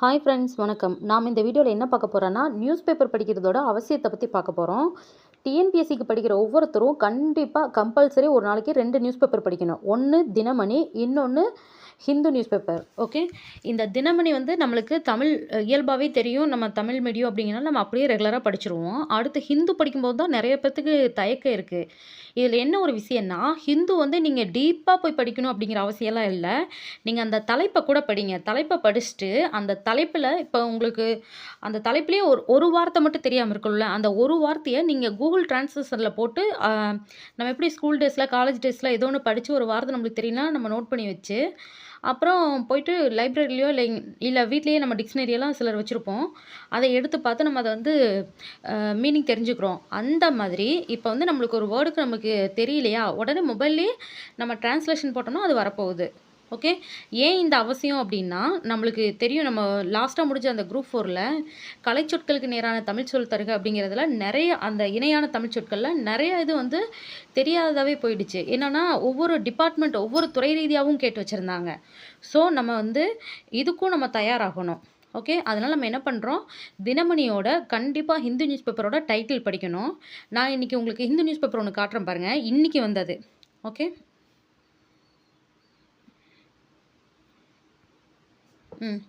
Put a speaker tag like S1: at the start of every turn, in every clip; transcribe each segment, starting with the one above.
S1: Hi friends வணக்கம். நாம் இந்த வீடியோவில் என்ன பார்க்க போகிறோன்னா நியூஸ் பேப்பர் படிக்கிறதோட அவசியத்தை பற்றி பார்க்க போகிறோம் டிஎன்பிஎஸ்சிக்கு படிக்கிற ஒவ்வொருத்தரும் கண்டிப்பாக கம்பல்சரி ஒரு நாளைக்கு ரெண்டு நியூஸ் பேப்பர் படிக்கணும். ஒன்று தினமணி இன்னொன்று ஹிந்து நியூஸ் பேப்பர் ஓகே இந்த தினமணி வந்து நம்மளுக்கு தமிழ் இயல்பாகவே தெரியும். நம்ம தமிழ் மீடியம் அப்படிங்கிறனால நம்ம அப்படியே ரெகுலராக படிச்சிருவோம். அடுத்து ஹிந்து படிக்கும்போது தான் நிறைய பேர்த்துக்கு தயக்கம் இருக்குது இதில் என்ன ஒரு விஷயம்னா ஹிந்து வந்து நீங்கள் டீப்பாக போய் படிக்கணும் அப்படிங்கிற அவசியம்லாம் இல்லை. நீங்கள் அந்த தலைப்பை கூட படிங்க. தலைப்பை படிச்சுட்டு அந்த தலைப்பில் இப்போ உங்களுக்கு அந்த தலைப்புலேயே ஒரு ஒரு வார்த்தை மட்டும் தெரியாமல் இருக்கும்ல அந்த ஒரு வார்த்தையை நீங்கள் கூகுள் டிரான்ஸ்லேஷனில் போட்டு நம்ம எப்படி ஸ்கூல் டேஸில் காலேஜ் டேஸில் ஏதோ ஒன்று படித்து ஒரு வார்த்தை நம்மளுக்கு தெரியலனா நம்ம நோட் பண்ணி வச்சு அப்புறம் போயிட்டு லைப்ரரிலையோ இல்லை இல்லை வீட்லேயே நம்ம டிக்ஷனரியெல்லாம் சிலர் வச்சுருப்போம். அதை எடுத்து பார்த்து நம்ம அதை வந்து மீனிங் தெரிஞ்சுக்கிறோம். அந்த மாதிரி இப்போ வந்து நம்மளுக்கு ஒரு வேர்டுக்கு நமக்கு தெரியலையா? உடனே மொபைல்லேயே நம்ம டிரான்ஸ்லேஷன் போட்டோம்னா அது வரப்போகுது. ஓகே? ஏன் இந்த அவசியம் அப்படின்னா நம்மளுக்கு தெரியும் நம்ம லாஸ்ட்டாக முடிஞ்ச அந்த குரூப் ஃபோரில் கலைச்சொற்களுக்கு நேரான தமிழ் சொல் தருக அப்படிங்கிறதுல நிறைய அந்த இணையான தமிழ் சொற்களில் நிறைய இது வந்து தெரியாததாகவே போயிடுச்சு. என்னென்னா ஒவ்வொரு டிபார்ட்மெண்ட் ஒவ்வொரு துறை ரீதியாகவும் கேட்டு வச்சுருந்தாங்க. ஸோ நம்ம வந்து இதுக்கும் நம்ம தயாராகணும். ஓகே? அதனால் நம்ம என்ன பண்ணுறோம் தினமணியோட கண்டிப்பாக ஹிந்து நியூஸ் பேப்பரோட டைட்டில் படிக்கணும். நான் இன்றைக்கி உங்களுக்கு ஹிந்து நியூஸ் பேப்பர் ஒன்று காட்டுறேன் பாருங்கள் இன்றைக்கி வந்தது. ஓகே? ம்.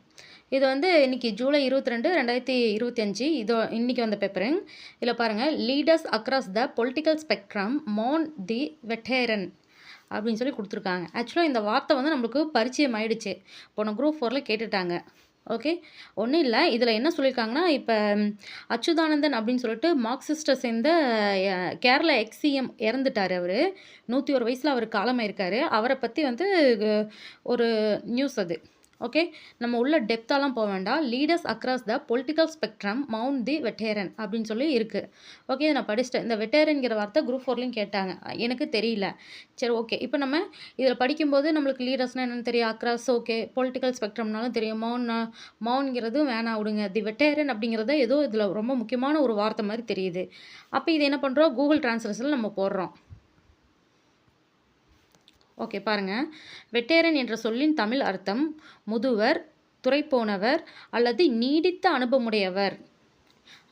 S1: இது வந்து இன்னைக்கு ஜூலை இருபத்தி ரெண்டு ரெண்டாயிரத்தி இருபத்தி அஞ்சு. இதோ இன்றைக்கி வந்த பேப்பரு இதில் பாருங்கள் leaders across the political spectrum Mon the veteran அப்படின்னு சொல்லி கொடுத்துருக்காங்க. ஆக்சுவலாக இந்த வார்த்தை வந்து நம்மளுக்கு பரிச்சயம் ஆயிடுச்சு போன குரூப் ஃபோரில் கேட்டுட்டாங்க. ஓகே ஒன்றும் இல்லை. இதில் என்ன சொல்லியிருக்காங்கன்னா இப்போ அச்சுதானந்தன் அப்படின்னு சொல்லிட்டு மார்க்சிஸ்ட்டை சேர்ந்த கேரளா எக்ஸிஎம் இறந்துட்டார் அவர். நூற்றி ஒரு வயசில் அவர் காலமாயிருக்காரு. அவரை பற்றி வந்து ஒரு நியூஸ் அது. ஓகே நம்ம உள்ள டெப்த்தாலாம் போக வேண்டாம். Leaders across the political spectrum mount the veteran அப்படின்னு சொல்லி இருக்குது ஓகே நான் படிச்சிட்டேன். இந்த வெட்டேரன்கிற வார்த்தை குரூப் ஃபோர்லேயும் கேட்டாங்க. எனக்கு தெரியல. சரி ஓகே இப்போ நம்ம இதில் படிக்கும்போது நம்மளுக்கு லீடர்ஸ்னால் என்னென்னு தெரியும்? அக்ராஸ் ஓகே பொலிட்டிக்கல் ஸ்பெக்ட்ரம்னாலும் தெரியும். மவுன் மவுன்ங்கிறது வேணாம் விடுங்க. தி வெட்டேரன் அப்படிங்கிறத ஏதோ இதில் ரொம்ப முக்கியமான ஒரு வார்த்தை மாதிரி தெரியுது. அப்போ இது என்ன பண்ணுறோம் கூகுள் டிரான்ஸ்லேஷனில் நம்ம போடுறோம். ஓகே பாருங்க. வெட்டேரன் என்ற சொல்லின் தமிழ் அர்த்தம் முதுவர் துறைப்போனவர் அல்லது நீடித்த அனுபவமுடையவர்.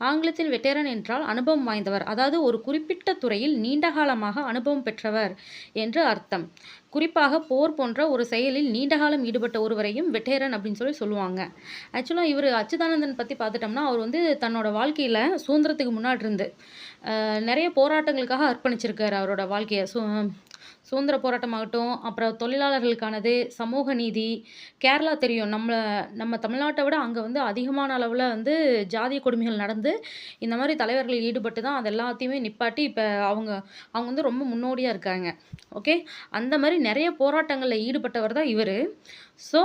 S1: ஆங்கிலத்தில் வெட்டேரன் என்றால் அனுபவம் வாய்ந்தவர். அதாவது ஒரு குறிப்பிட்ட துறையில் நீண்ட காலமாக அனுபவம் பெற்றவர் என்று அர்த்தம். குறிப்பாக போர் போன்ற ஒரு செயலில் நீண்ட காலம் ஈடுபட்ட ஒருவரையும் வெட்டேரன் அப்படின்னு சொல்லி சொல்லுவாங்க. ஆக்சுவலாக இவர் அச்சுதானந்தன் பற்றி பார்த்துட்டோம்னா அவர் வந்து தன்னோட வாழ்க்கையில் சுதந்திரத்துக்கு முன்னாடி இருந்து நிறைய போராட்டங்களுக்காக அர்ப்பணிச்சிருக்கார் அவரோட வாழ்க்கையை. சு சுதந்திர போராட்டமாகட்டும் அப்புறம் தொழிலாளர்களுக்கானது சமூக நீதி கேரளா தெரியும். நம்ம நம்ம தமிழ்நாட்டை விட அங்கே வந்து அதிகமான அளவில் வந்து ஜாதிய கொடுமைகள் நடந்து இந்த மாதிரி தலைவர்கள் ஈடுபட்டு தான் அது எல்லாத்தையுமே நிப்பாட்டி இப்போ அவங்க அவங்க வந்து ரொம்ப முன்னோடியாக இருக்காங்க. ஓகே? அந்த மாதிரி நிறைய போராட்டங்களில் ஈடுபட்டவர் தான் இவர். ஸோ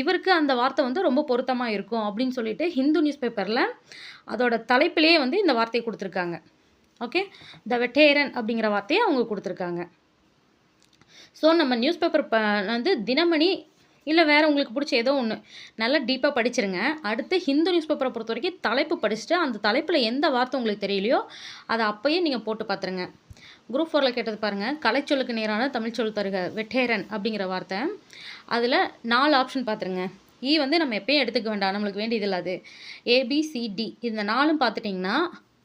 S1: இவருக்கு அந்த வார்த்தை வந்து ரொம்ப பொருத்தமாக இருக்கும் அப்படின்னு சொல்லிட்டு ஹிந்து நியூஸ் பேப்பரில் அதோட தலைப்பிலேயே வந்து இந்த வார்த்தையை கொடுத்துருக்காங்க. ஓகே? த வெட்டேரன் அப்படிங்கிற வார்த்தையை அவங்க கொடுத்துருக்காங்க. ஸோ நம்ம நியூஸ் பேப்பர் ப வந்து தினமணி இல்லை வேறு உங்களுக்கு பிடிச்ச ஏதோ ஒன்று நல்லா டீப்பாக படிச்சிருங்க. அடுத்து ஹிந்து நியூஸ் பேப்பரை பொறுத்த வரைக்கும் தலைப்பு படிச்சுட்டு அந்த தலைப்பில் எந்த வார்த்தை உங்களுக்கு தெரியலையோ அதை அப்போயே நீங்கள் போட்டு பார்த்துருங்க குரூப் ஃபோரில் கேட்டது பாருங்கள் கலைச்சொல்லுக்கு நேரான தமிழ் சொல் தருக வெட்டேரன் அப்படிங்கிற வார்த்தை. அதில் நாலு ஆப்ஷன் பார்த்துருங்க ஈ e வந்து நம்ம எப்பயும் எடுத்துக்க வேண்டாம். நம்மளுக்கு வேண்டியது இல்லாது அது. ஏபிசிடி இந்த நாலும் பார்த்துட்டிங்கன்னா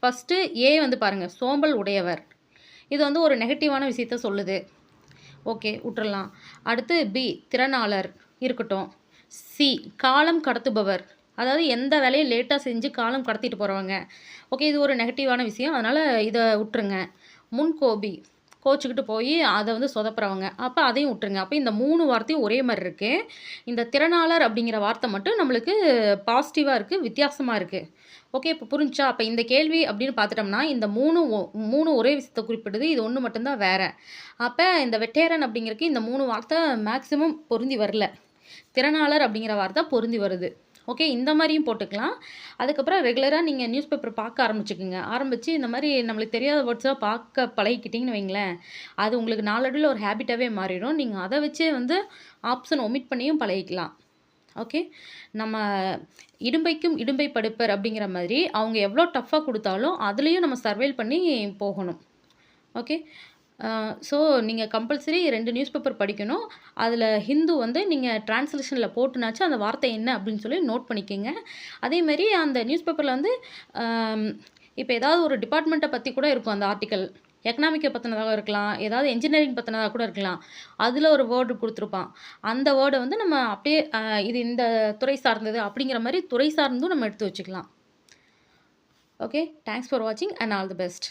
S1: ஃபஸ்ட்டு ஏ வந்து பாருங்கள் சோம்பல் உடையவர். இது வந்து ஒரு நெகட்டிவான விஷயத்த சொல்லுது. ஓகே விட்டுறலாம் அடுத்து பி திறனாளர் இருக்கட்டும். சி காலம் கடத்துபவர். அதாவது எந்த வேலையும் லேட்டாக செஞ்சு காலம் கடத்திட்டு போகிறவங்க ஓகே இது ஒரு நெகட்டிவான விஷயம். அதனால் இதை விட்டுருங்க முன்கோபி. கோச்சிக்கிட்டு போய் அதை வந்து சொதப்புறவங்க. அப்போ அதையும் விட்டுருங்க. அப்போ இந்த மூணு வார்த்தையும் ஒரே மாதிரி இருக்குது இந்த திறனாளர் அப்படிங்கிற வார்த்தை மட்டும் நம்மளுக்கு பாசிட்டிவாக இருக்குது வித்தியாசமாக இருக்குது ஓகே இப்போ புரிஞ்சா அப்போ இந்த கேள்வி அப்படின்னு பார்த்துட்டோம்னா இந்த மூணு ஒ- மூணு ஒரே விஷயத்தை குறிப்பிடுது. இது ஒன்று மட்டும்தான் வேறு. அப்போ இந்த வெட்டேரன் அப்படிங்கிறதுக்கு இந்த மூணு வார்த்தை மேக்ஸிமம் பொருந்தி வரல. திறனாளர் அப்படிங்கிற வார்த்தை பொருந்தி வருது. ஓகே இந்த மாதிரியும் போட்டுக்கலாம். அதுக்கப்புறம் ரெகுலராக நீங்கள் நியூஸ் பேப்பர் பார்க்க ஆரம்பிச்சுக்குங்க. ஆரம்பித்து இந்த மாதிரி நம்மளுக்கு தெரியாத வேர்ட்ஸாக பார்க்க பழகிக்கிட்டிங்கன்னு வைங்களேன் அது உங்களுக்கு நாளடியில் ஒரு ஹேபிட்டாகவே மாறிடும். நீங்கள் அதை வச்சே வந்து ஆப்ஷன் ஒமிட் பண்ணியும் பழகிக்கலாம். ஓகே நம்ம இடும்பைக்கும் இடும்பை படுப்பர் அப்படிங்கிற மாதிரி அவங்க எவ்வளோ டஃப்பாக கொடுத்தாலும் அதுலேயும் நம்ம சர்வைல் பண்ணி போகணும். ஓகே ஸோ நீங்கள் கம்பல்சரி ரெண்டு நியூஸ் பேப்பர் படிக்கணும். அதில் ஹிந்து வந்து நீங்கள் டிரான்ஸ்லேஷனில் போட்டுனாச்சும் அந்த வார்த்தை என்ன அப்படின்னு சொல்லி நோட் பண்ணிக்கோங்க அதேமாரி அந்த நியூஸ் பேப்பரில் வந்து இப்போ ஏதாவது ஒரு டிபார்ட்மெண்ட்டை பற்றி கூட இருக்கும் அந்த ஆர்டிக்கல் எக்கனாமிக்கை பற்றினதாக இருக்கலாம். ஏதாவது என்ஜினியரிங் பற்றினதாக கூட இருக்கலாம். அதில் ஒரு வேர்டு கொடுத்துருப்பான் அந்த வேர்டை வந்து நம்ம அப்படியே இது இந்த துறை சார்ந்தது அப்படிங்கிற மாதிரி துறை சார்ந்தும் நம்ம எடுத்து வச்சுக்கலாம். ஓகே. தேங்க்ஸ் ஃபார் வாட்சிங் அண்ட் ஆல் தி பெஸ்ட்.